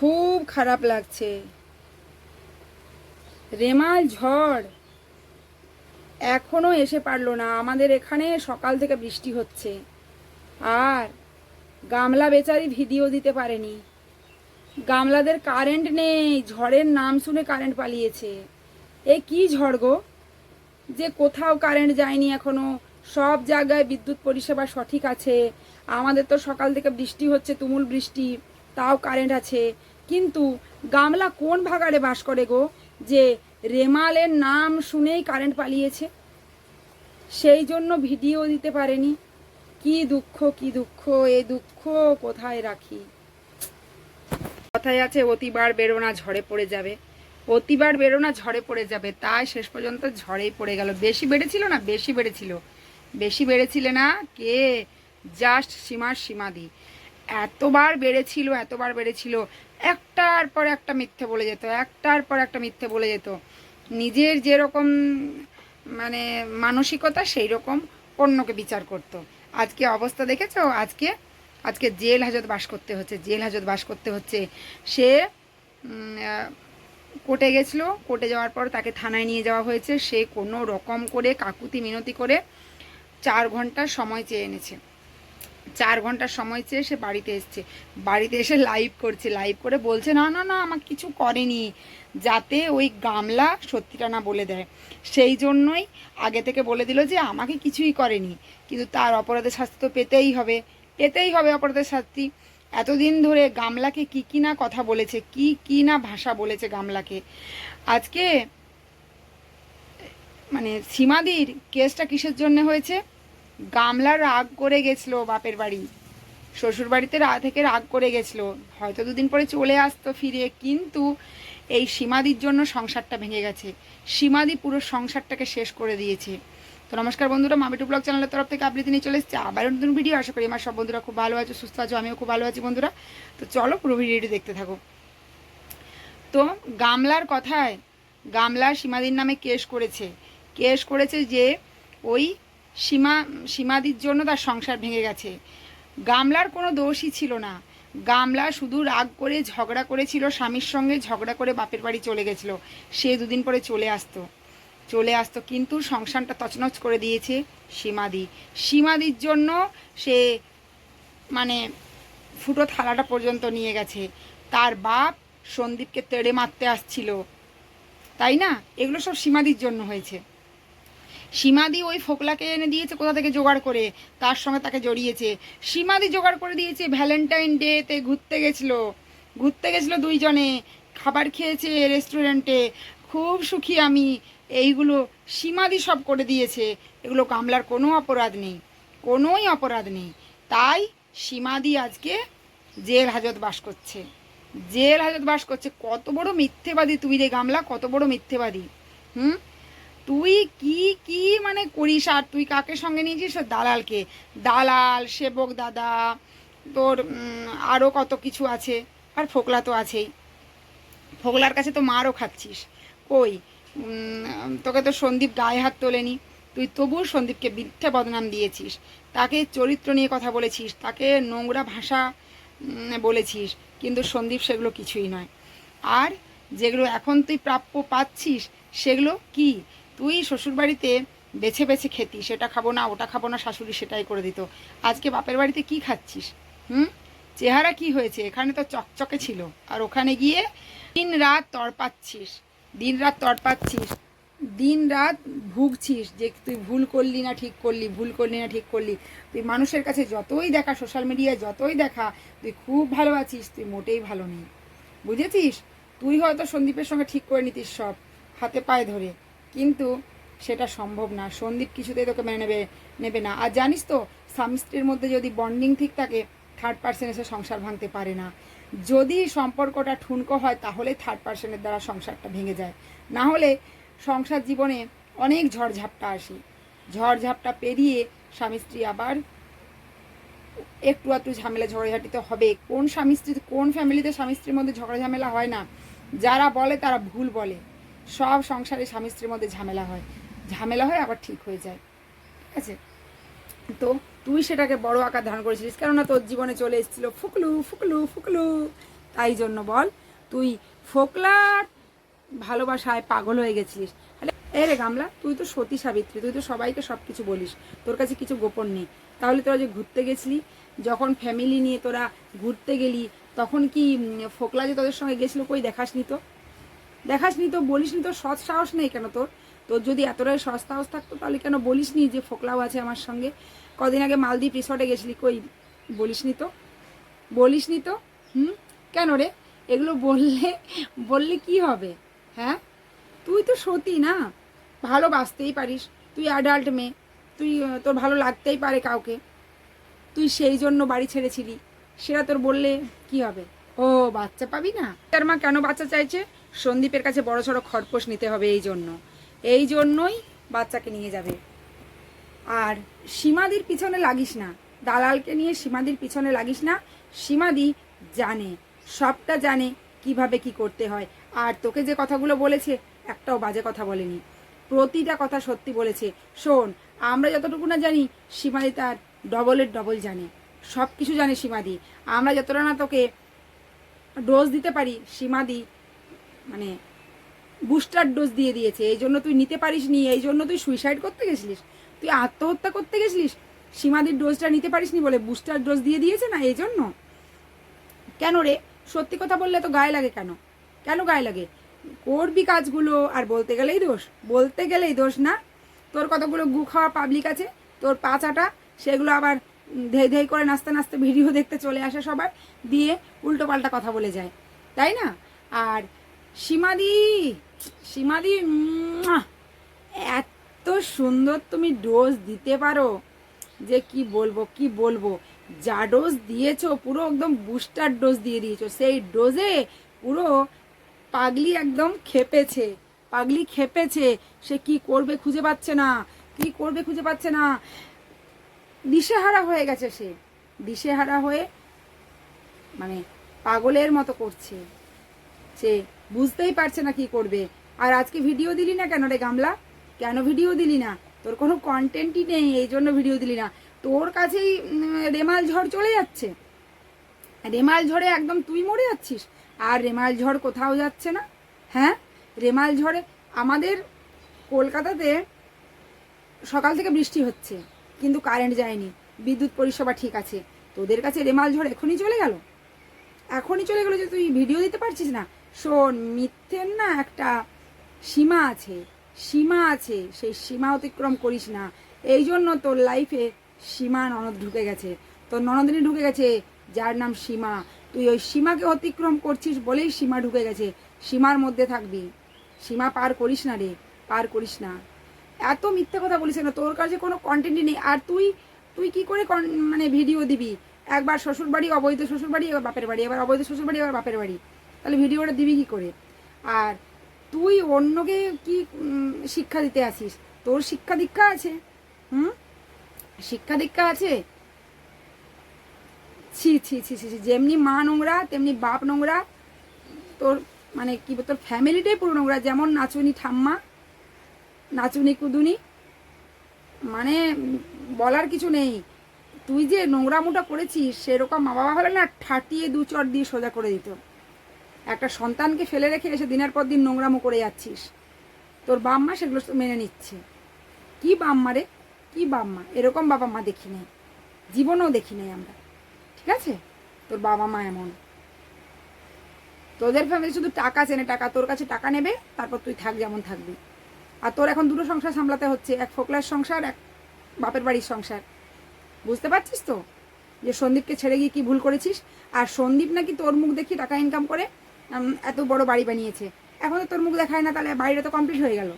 খুব খারাপ লাগছে। রেমাল, ঝড়। এখনও এসে পারল না। আমাদের এখানে সকাল থেকে বৃষ্টি হচ্ছে। আর গামলা বেচারি ভিডিও দিতে পারেনি। গামলাদের কারেন্ট নেই। ঝড়ের নাম শুনে কারেন্ট পালিয়েছে। এ কি ঝড় গো? যে কোথাও কারেন্ট যায়নি এখনও। সব জায়গায় বিদ্যুৎ পরিষেবা সঠিক আছে। আমাদের তো সকাল থেকে বৃষ্টি হচ্ছে, তুমুল বৃষ্টি। তাও কারেন্ট আছে। কিন্তু গামলা কোন ভাগাড়ে বাস করে গো? যে রেমালের নাম শুনেই কারেন্ট পালিয়েছে। সেই জন্য ভিডিও দিতে পারেনি। কি দুঃখ কি দুঃখ, এ দুঃখ কোথায় রাখি? কথায় আছে, অতিবার বেরোনা ঝড়ে পড়ে যাবে। অতিবার বেরোনা ঝড়ে পড়ে যাবে, তাই শেষ পর্যন্ত ঝড়েই পড়ে গেল। বেশি বেড়েছিল না, বেশি বেড়েছিল। বেশি বেড়েছিল না কে? জাস্ট সীমার সীমাদি। এতবার বেড়েছিল এতবার বেড়েছিল। একটার পর একটা মিথ্যে বলে যেত, একটার পর একটা মিথ্যে বলে যেত। নিজের যেরকম মানে মানসিকতা সেই রকম অন্যকে বিচার করত। আজকে অবস্থা দেখেছ? আজকে আজকে জেল হাজত বাস করতে হচ্ছে, জেল হাজত বাস করতে হচ্ছে। সে কোর্টে গেছিল, কোর্টে যাওয়ার পর তাকে থানায় নিয়ে যাওয়া হয়েছে। সে কোনো রকম করে কাকুতি মিনতি করে চার ঘণ্টা সময় চেয়ে এনেছে। চার ঘণ্টার সময় চেয়ে সে বাড়িতে এসছে। বাড়িতে এসে লাইভ করছে লাইভ করে বলছে, না না না, আমাকে কিছু করেনি। যাতে ওই গামলা সত্যিটা না বলে দেয়। সেই জন্যই আগে থেকে বলে দিল যে, আমাকে কিছুই করেনি। কিন্তু তার অপরাধের শাস্তি তো পেতেই হবে পেতেই হবে অপরাধের শাস্তি। এতদিন ধরে গামলাকে কি কি না কথা বলেছে, কি কি না ভাষা বলেছে গামলাকে। আজকে মানে সীমাদির কেসটা কিসের জন্য হয়েছে? গামলা রাগ করে গেছিল বাপের বাড়ি। শ্বশুর বাড়িতে রা, থেকে রাগ করে গেছিল। হয়তো দুদিন পরে চলে আসতো ফিরে, কিন্তু এই সীমাদির জন্য সংসারটা ভেঙে গেছে। সীমাদি পুরো সংসারটাকে শেষ করে দিয়েছে। তো নমস্কার বন্ধুরা, মামিটু ব্লগ চ্যানেলের তরফ থেকে আপনি নিয়ে চলে এসেছে। আবার নতুন ভিডিও আশা করি আমার সব বন্ধুরা খুব ভালো আছো, সুস্থ আছো, আমিও খুব ভালো আছি বন্ধুরা। তো চলো পুরো ভিডিওটি দেখতে থাকো। তো গামলার কথায়, গামলা সীমাদির নামে কেস করেছে। কেস করেছে যে ওই সীমা, সীমাদির জন্য তার সংসার ভেঙে গেছে। গামলার কোনো দোষই ছিল না। গামলা শুধু রাগ করে ঝগড়া করেছিল, স্বামীর সঙ্গে ঝগড়া করে বাপের বাড়ি চলে গেছিল। সে দুদিন পরে চলে আসতো। চলে আসতো কিন্তু সংসারটা তছনছ করে দিয়েছে সীমাদি। সীমাদির জন্য সে মানে ফুটো থালাটা পর্যন্ত নিয়ে গেছে। তার বাপ সন্দীপকে তেড়ে মারতে আসছিল। তাই না? এগুলো সব সীমাদির জন্য হয়েছে। সীমাদি ওই ফোকলাকে এনে দিয়েছে কোথা থেকে জোগাড় করে? তার সঙ্গে তাকে জড়িয়েছে। সীমাদি জোগাড় করে দিয়েছে ভ্যালেন্টাইন ডেতে ঘুরতে গেছিল। ঘুরতে গেছিল দুইজনে। খাবার খেয়েছে রেস্টুরেন্টে। খুব সুখী আমি। এইগুলো সীমাদি সব করে দিয়েছে। এগুলো কামলার কোনো অপরাধ নেই। কোনোই অপরাধ নেই। তাই সীমাদি আজকে জেল হাজত বাস করছে। জেল হাজত বাস করছে। কত বড় মিথ্যেবাদী তুই রে গামলা, কত বড় মিথ্যেবাদী। হুম? তুই কি কি মানে করিস? আর তুই কাকে সঙ্গে নিয়েছিস? দালালকে। দালাল, সেবক দাদা, তোর আরও কত কিছু আছে। আর ফোকলা তো আছেই। ফোকলার কাছে তো মারও খাচ্ছিস। কই? তোকে তো সন্দীপ গায়ে হাত তোলেনি। তুই তবুও সন্দীপকে মিথ্যে বদনাম দিয়েছিস। তাকে চরিত্র নিয়ে কথা বলেছিস। তাকে নোংরা ভাষা বলেছিস। কিন্তু সন্দীপ সেগুলো কিছুই নয়। আর যেগুলো এখন তুই প্রাপ্য পাচ্ছিস, সেগুলো কি? তুই শ্বশুরবাড়িতে বেছে বেছে খেতি, সেটা খাব না, ওটা খাব না, শাশুড়ি সেটাই করে দিত। আজকে বাপের বাড়িতে কি খাচ্ছিস? হুম? চেহারা কি হয়েছে? এখানে তো চকচকে ছিল। আর ওখানে গিয়ে দিন রাত তড়পাচ্ছিস দিন রাত তড়পাচ্ছিস দিন রাত ভুগছিস যে তুই ভুল করলি না ঠিক করলি, ভুল করলি না ঠিক করলি। তুই মানুষের কাছে যতই দেখা সোশ্যাল মিডিয়ায় যতই দেখা, তুই খুব ভালো আছিস, তুই মোটেই ভালো নেই। বুঝেছিস? তুই হয়তো সন্দীপের সঙ্গে ঠিক করে নিতিস সব, হাতে পায়ে ধরে। কিন্তু সেটা সম্ভব না। সন্দীপ কিছুতেই তোকে মেনে নেবে নেবে না। আর জানিস তো, স্বামী স্ত্রীর মধ্যে যদি বন্ডিং ঠিক থাকে থার্ড পার্সন এসে সংসার ভাঙতে পারে না। যদি সম্পর্কটা ঠুনকো হয় তাহলে থার্ড পার্সনের দ্বারা সংসারটা ভেঙে যায়। না হলে সংসার জীবনে অনেক ঝড়ঝাপটা আসে। ঝড়ঝাপটা পেরিয়ে স্বামী স্ত্রী আবার একটু একটু ঝামেলা ঝগড়াঝাটি তো হবে। কোন স্বামী স্ত্রী, কোন ফ্যামিলিতে স্বামী স্ত্রীর মধ্যে ঝগড়া ঝামেলা হয় না? যারা বলে, তারা ভুল বলে। সব সংসারে স্বামী স্ত্রীর মধ্যে ঝামেলা হয়। ঝামেলা হয় আবার ঠিক হয়ে যায়। ঠিক আছে? তো তুই সেটাকে বড় আকার ধারণ করেছিলিস, কেননা তোর জীবনে চলে এসেছিল ফুকলু ফুকলু ফুকলু। তাই জন্য বল, তুই ফোকলার ভালোবাসায় পাগল হয়ে গেছিলিস। এ রে গামলা, তুই তো সতী সাবিত্রী, তুই তো সবাইকে সব কিছু বলিস। তোর কাছে কিছু গোপন নেই। তাহলে তোরা যে ঘুরতে গেছিলি, যখন ফ্যামিলি নিয়ে তোরা ঘুরতে গেলি, তখন কি ফোকলা যে তোদের সঙ্গে গেছিল, কই দেখাসনি তো? দেখাসনি তো, বলিসনি তো, সৎ সাহস নেই কেন তোর? তোর যদি এতটাই সৎ সাহস থাকতো, তাহলে কেন বলিসনি যে ফোকলাও আছে আমার সঙ্গে? কদিন আগে মালদ্বীপ রিসর্টে গেছিলি কই? বলিসনি তো? বলিসনি তো? হুম? কেন রে? এগুলো বললে বললে কি হবে? হ্যাঁ? তুই তো সতী না? ভালোবাসতেই পারিস। তুই অ্যাডাল্ট মেয়ে। তুই, তোর ভালো লাগতেই পারে কাউকে। তুই সেই জন্য বাড়ি ছেড়েছিলি। সেটা তোর বললে কি হবে? ও, বাচ্চা পাবি না? তার মা কেন বাচ্চা চাইছে? সন্দীপের কাছে বড় সড়ো খরপোশ নিতে হবে এই জন্য। এই জন্যই বাচ্চাকে নিয়ে যাবে। আর সীমাদির পিছনে লাগিস না। দালালকে নিয়ে সীমাদির পিছনে লাগিস না। সীমাদি জানে, সবটা জানে কীভাবে কি করতে হয়। আর তোকে যে কথাগুলো বলেছে, একটাও বাজে কথা বলেনি। প্রতিটা কথা সত্যি বলেছে। শোন, আমরা যতটুকু না জানি, সীমাদি তার ডবলের ডবল জানে। সব কিছু জানে সীমাদি। আমরা যতটা না তোকে ডোজ দিতে পারি, সীমাদি মানে বুস্টার ডোজ দিয়ে দিয়েছে। এই জন্য তুই নিতে পারিস নি, এই জন্য তুই সুইসাইড করতে গেছিলিস। তুই আত্মহত্যা করতে গেছিলিস? সীমাদির ডোজটা নিতে পারিস নি বলে বুস্টার ডোজ দিয়ে দিয়েছে না এই জন্য? কেন রে? সত্যি কথা বললে তো গায়ে লাগে কেন? কেন গায়ে লাগে? করবি কাজগুলো আর বলতে গেলেই দোষ। বলতে গেলেই দোষ না। তোর কতগুলো গু খাওয়া পাবলিক আছে? তোর পাচাটা সেগুলো আবার ধেই ধেই করে নাচতে নাচতে ভিডিও দেখতে চলে আসে সবার। দিয়ে উল্টো পাল্টা কথা বলে যায়। তাই না? আর সীমাদি সীমাদি এত সুন্দর তুমি ডোজ দিতে পারো। যে কি বলব কি বলব? যা ডোজ দিয়েছ, পুরো একদম বুস্টার ডোজ দিয়ে দিয়েছ। সেই ডোজে পুরো পাগলি একদম খেপেছে। পাগলি খেপেছে। সে কি করবে খুঁজে পাচ্ছে না। কি করবে খুঁজে পাচ্ছে না। দিশেহারা হয়ে গেছে সে। দিশেহারা হয়ে মানে পাগলের মতো করছে। সে বুঝতেই পারছে না কি করবে। আর আজকে ভিডিও দিলি না কেন রে গামলা? কেন ভিডিও দিলি না? তোর কোনো কন্টেন্টই নেই, এই জন্য ভিডিও দিলি না। তোর কাছেই রেমাল ঝড় চলে যাচ্ছে। রেমাল ঝড়ে একদম তুই মরে যাচ্ছিস। আর রেমাল ঝড় কোথাও যাচ্ছে না। হ্যাঁ? রেমাল ঝড়ে আমাদের কলকাতাতে সকাল থেকে বৃষ্টি হচ্ছে, কিন্তু কারেন্ট যায়নি। বিদ্যুৎ পরিষেবা ঠিক আছে। তোদের কাছে রেমাল ঝড় এখনই চলে গেল? এখনই চলে গেলো যে তুই ভিডিও দিতে পারছিস না? শোন, মিথ্যের না একটা সীমা আছে সীমা আছে, সেই সীমা অতিক্রম করিস না। এই জন্য তোর লাইফে সীমা ননদ ঢুকে গেছে। তোর ননদিনী ঢুকে গেছে, যার নাম সীমা। তুই ওই সীমাকে অতিক্রম করছিস বলেই সীমা ঢুকে গেছে। সীমার মধ্যে থাকবি। সীমা পার করিস না রে, পার করিস না। এত মিথ্যে কথা বলিস না তোর কাছে কোনো কন্টেন্টই নেই। আর তুই তুই কি করে মানে ভিডিও দিবি? একবার শ্বশুর বাড়ি অবৈধ শ্বশুর বাড়ি এবার বাপের বাড়ি। এবার অবৈধ শ্বশুর বাড়ি এবার বাপের বাড়ি। তাহলে ভিডিওটা দিবি কি করে? আর তুই অন্যকে কি শিক্ষা দিতে আসিস? তোর শিক্ষা দীক্ষা আছে। হুম? শিক্ষা দীক্ষা আছে? ছি ছি ছি ছি ছি, যেমনি মা নোংরা তেমনি বাপ নোংরা। তোর মানে কি তোর ফ্যামিলিটাই পুরো নোংরা যেমন নাচুনি ঠাম্মা নাচুনি কুদুনি। মানে বলার কিছু নেই। তুই যে নোংরামোটা করেছিস সেরকম মা বাবা হলে না ঠাটিয়ে দু চট দিয়ে সোজা করে দিত। একটা সন্তানকে ফেলে রেখে এসে দিনের পর দিন নোংরামো করে যাচ্ছিস। তোর বাম্মা সেগুলো মেনে নিচ্ছে। কি বাম্মা রে? কি বাম্মা? এরকম বাবা মা দেখি নাই। জীবনেও দেখি নাই আমরা। ঠিক আছে? তোর বাবা মা এমন। তোদের ফ্যামিলি শুধু টাকা চেনে টাকা। তোর কাছে টাকা নেবে, তারপর তুই থাক যেমন থাকবি। আর তোর এখন দুটো সংসার সামলাতে হচ্ছে। এক ফোকলার সংসার, এক বাপের বাড়ির সংসার। বুঝতে পারছিস তো? যে সন্দীপকে ছেড়ে গিয়ে কি ভুল করেছিস? আর সন্দীপ নাকি তোর মুখ দেখি টাকা ইনকাম করে? এত বড় বাড়ি বানিয়েছে। এখন তো তোর মুখ দেখায় না, তাহলে বাড়িটা তো কমপ্লিট হয়ে গেল।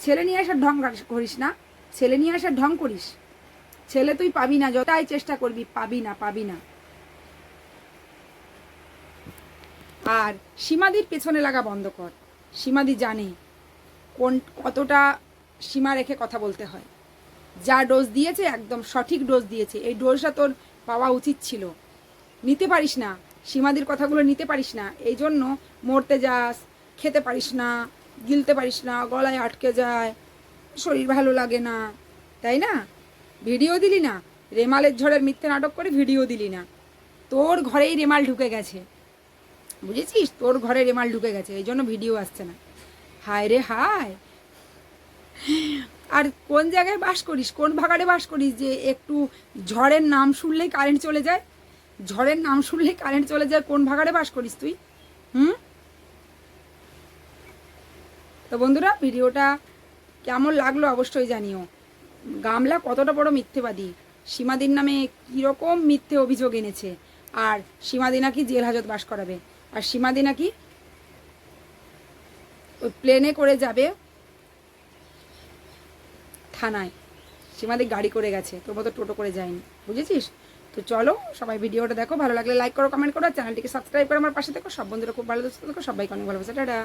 ছেলে নিয়ে আসার ঢং করিস না। ছেলে নিয়ে আসার ঢং করিস। ছেলে তুই পাবি না, যতাই চেষ্টা করবি, পাবি না পাবি না। আর সীমাদির পেছনে লাগা বন্ধ কর। সীমাদি জানে কোন কতটা সীমা রেখে কথা বলতে হয়। যা ডোজ দিয়েছে, একদম সঠিক ডোজ দিয়েছে। এই ডোজটা তোর পাওয়া উচিত ছিল। নিতে পারিস না। সীমাদির কথাগুলো নিতে পারিস না। এই জন্য মরতে যাস, খেতে পারিস না, গিলতে পারিস না, গলায় আটকে যায়, শরীর ভালো লাগে না, তাই না? ভিডিও দিলি না? রেমালের ঝড়ের মিথ্যে নাটক করে ভিডিও দিলি না। তোর ঘরেই রেমাল ঢুকে গেছে। বুঝেছিস? তোর ঘরে রেমাল ঢুকে গেছে, এই জন্য ভিডিও আসছে না। হায় রে হায়! আর কোন জায়গায় বাস করিস? কোন ভাগাড়ে বাস করিস যে একটু ঝড়ের নাম শুনলেই কারেন্ট চলে যায়? ঝড়ের নাম শুনলে কারেন্ট চলে যায়, কোন ভাগাড়ে বাস করিস তুই? হুম? তো বন্ধুরা, ভিডিওটা কেমন লাগল অবশ্যই জানিও। গামলা কতটা বড় মিথ্যেবাদী? সীমাদির নামে কীরকম মিথ্যে অভিযোগ এনেছে? আর সীমাদি নাকি জেল হাজত বাস করাবে? আর সীমাদি নাকি ওই প্লেনে করে যাবে থানায়? সীমাদি গাড়ি করে গেছে, তোর মতো টোটো করে যায়নি। বুঝেছিস? তো চলো, সবাই ভিডিওটা দেখো, ভালো লাগলে লাইক করো কমেন্ট করো চ্যানেলটিকে সাবস্ক্রাইব করে আমার পাশে দেখো সব বন্ধুরা খুব ভালো দোস্ত দেখো সবাইকে অনেক ভালোবাসে, টাটা।